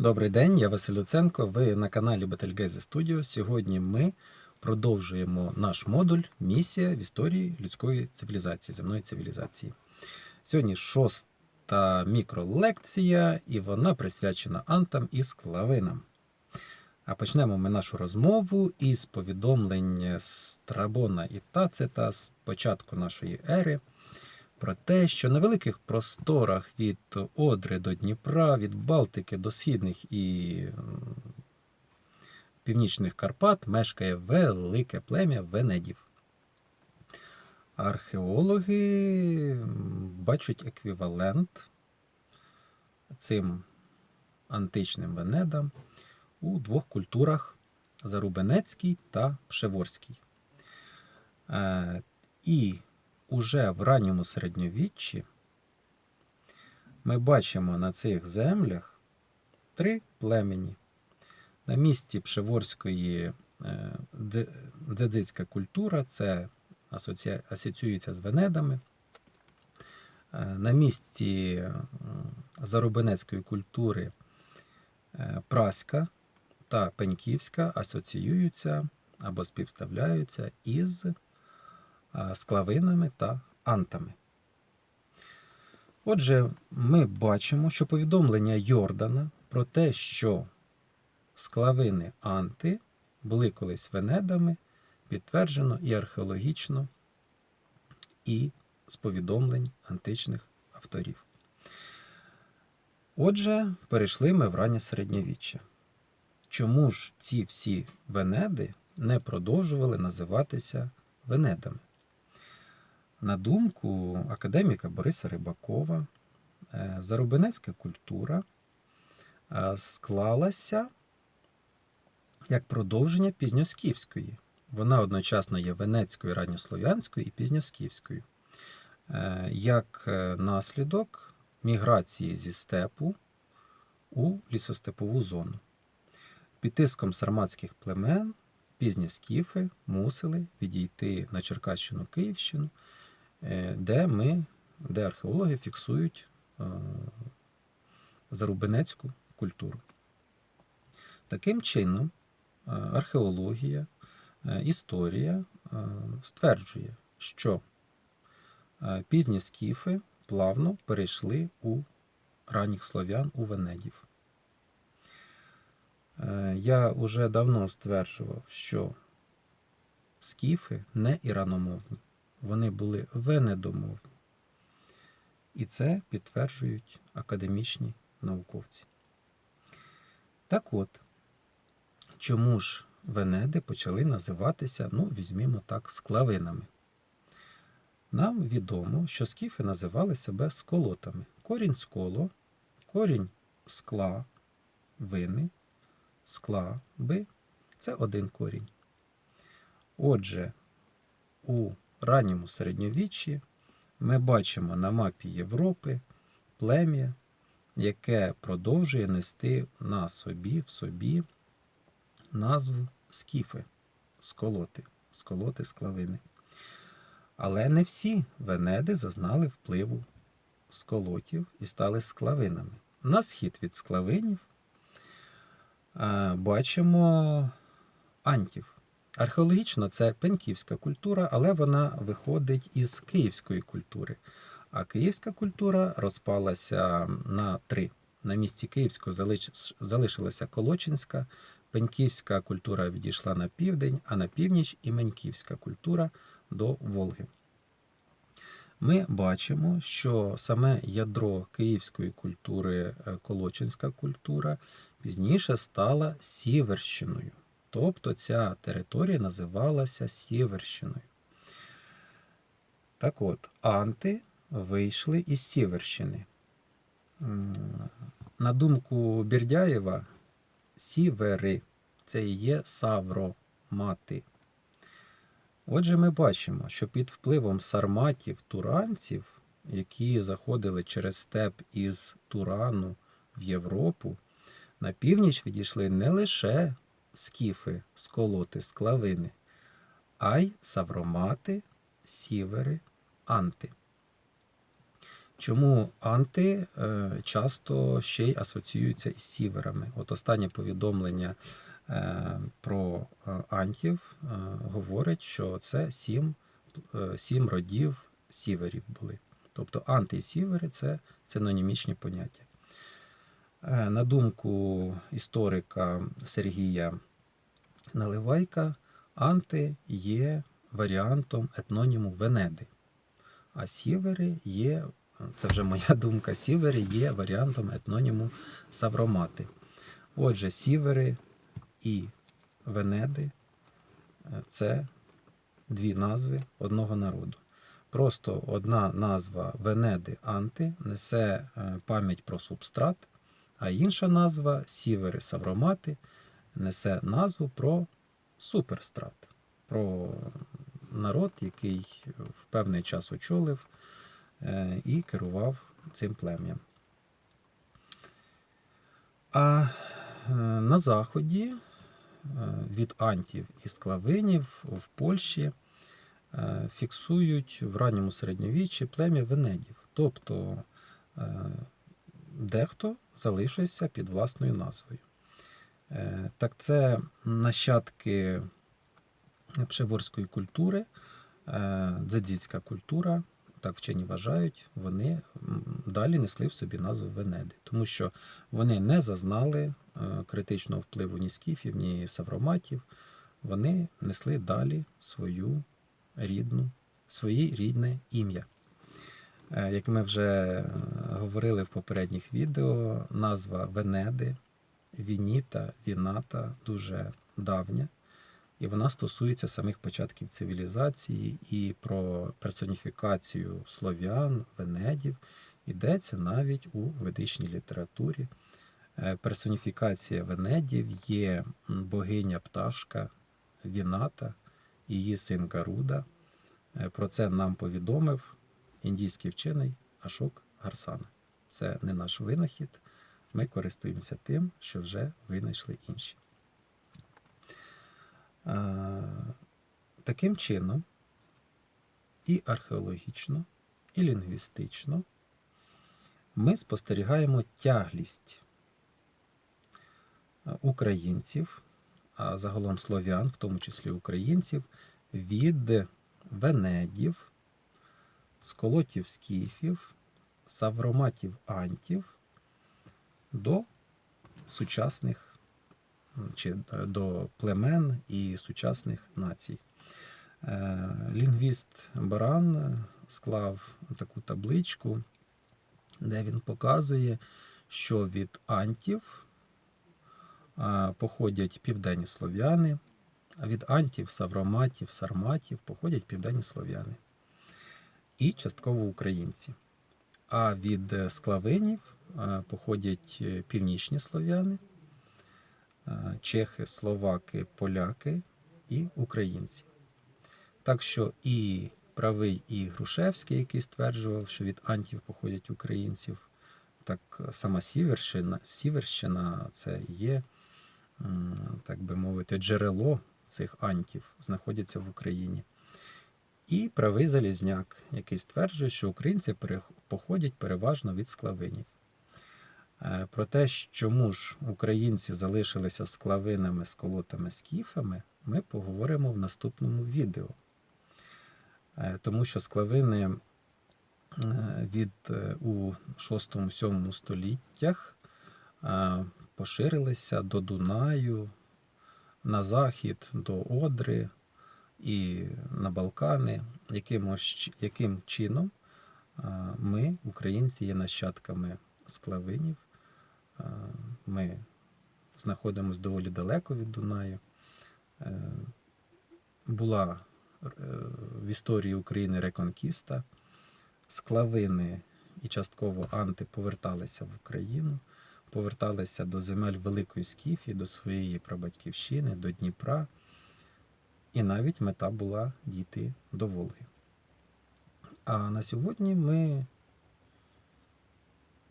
Добрий день, я Василь Луценко. Ви на каналі Betelgeuse Studio. Сьогодні ми продовжуємо наш модуль Місія в історії людської цивілізації, земної цивілізації. Сьогодні шоста мікролекція, і вона присвячена антам і склавинам. А почнемо ми нашу розмову із повідомлень Страбона і Тацита з початку нашої ери про те, що на великих просторах від Одри до Дніпра, від Балтики до Східних і Північних Карпат мешкає велике плем'я Венедів. Археологи бачать еквівалент цим античним венедам у двох культурах Зарубенецькій та Пшеворській. Е, І уже в ранньому середньовіччі ми бачимо на цих землях три племені. На місці Пшеворської е, дзедзицька культура це асоціюється з Венедами. Е, На місці м, Зарубинецької культури е, Праська та Пеньківська асоціюються або співставляються із склавинами та антами. Отже, ми бачимо, що повідомлення Йордана про те, що склавини анти були колись венедами, підтверджено і археологічно, і з повідомлень античних авторів. Отже, перейшли ми в раннє середньовіччя. Чому ж ці всі венеди не продовжували називатися венедами? На думку академіка Бориса Рибакова, е, зарубинецька культура е, склалася як продовження пізньоскіфської. Вона одночасно є венецькою, ранньослов'янською і пізньоскіфською. Е, Як наслідок міграції зі степу у лісостепову зону. Під тиском сарматських племен пізні скіфи мусили відійти на Черкащину Київщину, де ми, де археологи фіксують е, зарубинецьку культуру. Таким чином, е, археологія, е, історія е, стверджує, що е, пізні скіфи плавно перейшли у ранніх слов'ян у Венедів. Е, Я уже давно стверджував, що скіфи не іраномовні, вони були венедомовні. І це підтверджують академічні науковці. Так от, чому ж венеди почали називатися, ну, візьмімо так, склавинами? Нам відомо, що скіфи називали себе сколотами. Корінь сколо, корінь скла, вини, скла, би це один корінь. Отже, у ранньому середньовіччі ми бачимо на мапі Європи плем'я, яке продовжує нести на собі в собі назву скіфи, сколоти, сколоти склавини. Але не всі венеди зазнали впливу сколотів і стали склавинами. На схід від склавинів е, бачимо антів. Археологічно це пеньківська культура, але вона виходить із київської культури. А київська культура розпалася на три. На місці Київського залиш- залишилася Колочинська, Пеньківська культура відійшла на південь, а на північ і Меньківська культура до Волги. Ми бачимо, що саме ядро київської культури, е, Колочинська культура, пізніше стала Сіверщиною. Тобто ця територія називалася Сіверщиною. Так от, анти вийшли із Сіверщини. На думку Бірдяєва, сівери це і є савромати. Отже, ми бачимо, що під впливом сарматів, туранців, які заходили через степ із Турану в Європу, на північ відійшли не лише скіфи, сколоти, склавини, а й савромати, сівери, анти. Чому анти е, часто ще й асоціюються із сіверами? От останнє повідомлення е, про е, антів говорить, що це сім, сім родів сіверів були. Тобто анти і сівери це синонімічні поняття. На думку історика Сергія Наливайка, анти є варіантом етноніму Венеди, а сівери є, це вже моя думка, сівери є варіантом етноніму Савромати. Отже, сівери і Венеди це дві назви одного народу. Просто одна назва Венеди Анти несе е, пам'ять про субстрат, а інша назва Сівери Савромати несе назву про суперстрат, про народ, який в певний час очолив е, і керував цим плем'ям. А е, на заході е, від антів і склавинів в Польщі фіксують в ранньому середньовіччі плем'я венедів. Тобто дехто залишився під власною назвою. Е, Так це нащадки пшеворської культури, е, дзадзіцька культура, так вчені вважають, вони далі несли в собі назву Венеди, тому що вони не зазнали е, критичного впливу ні скіфів, ні савроматів. Вони несли далі свою рідну, своє рідне ім'я. Як ми вже говорили в попередніх відео, назва Венеди, Вініта, Віната дуже давня, і вона стосується самих початків цивілізації і про персоніфікацію слов'ян, венедів йдеться навіть у ведичній літературі. Е, Персоніфікація венедів є богиня пташка Віната, її син Гаруда. Е, Про це нам повідомив індійський вчений Ашок Гарсана. Це не наш винахід. Ми користуємося тим, що вже винайшли інші. Таким чином, і археологічно, і лінгвістично ми спостерігаємо тяглість українців, а загалом слов'ян, в тому числі українців, від венедів, сколотів скіфів, савроматів антів до сучасних чи е, до племен і сучасних націй. Е, Лінгвіст Баран склав таку табличку, де він показує, що від антів е, походять південні слов'яни, а від антів, савроматів, сарматів походять південні слов'яни і частково українці. А від е, склавинів е, походять е, північні слов'яни, чехи, словаки, поляки і українці. Так що і правий, і Грушевський, який стверджував, що від антів походять українців, так сама Сіверщина, Сіверщина це є, так би мовити, джерело цих антів, знаходяться в Україні. І правий Залізняк, який стверджує, що українці походять переважно від склавинів. Е, Про те, чому ж українці залишилися склавинами, сколотами, скіфами, ми поговоримо в наступному відео. Е, Тому що склавини е, від у 6-7 століттях поширилися до Дунаю, на захід до Одри і на Балкани. Якимось, яким чином ми, українці, є нащадками склавинів. Ми знаходимося доволі далеко від Дунаю. Е, Була е, в історії України реконкіста. Склавини і частково анти поверталися в Україну, поверталися до земель Великої Скіфії, до своєї прабатьківщини, до Дніпра. І навіть мета була дійти до Волги. А на сьогодні ми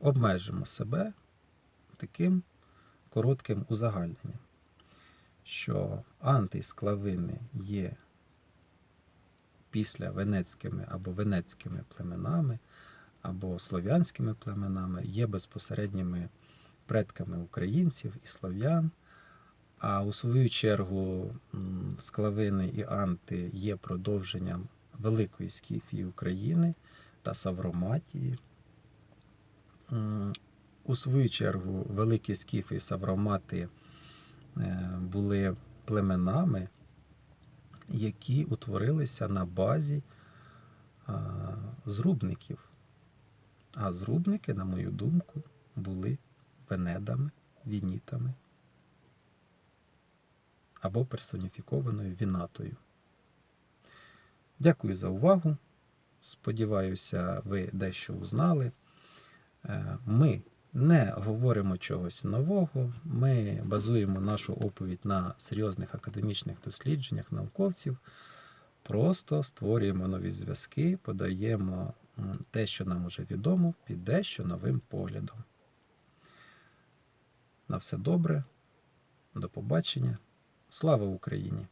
обмежимо себе таким коротким узагальненням, що антисклавини є після венецькими або венецькими племенами, або слов'янськими племенами, є безпосередніми предками українців і слов'ян. А у свою чергу склавини і анти є продовженням Великої Скіфії України та Савроматії. У свою чергу великі скіфи і савромати е, були племенами, які утворилися на базі зрубників. А зрубники, на мою думку, були венедами, вінітами або персоніфікованою вінатою. Дякую за увагу. Сподіваюся, ви дещо узнали. Е, Ми не говоримо чогось нового, ми базуємо нашу оповідь на серйозних академічних дослідженнях науковців, просто створюємо нові зв'язки, подаємо те, що нам уже відомо, під дещо новим поглядом. На все добре, до побачення. Слава Україні!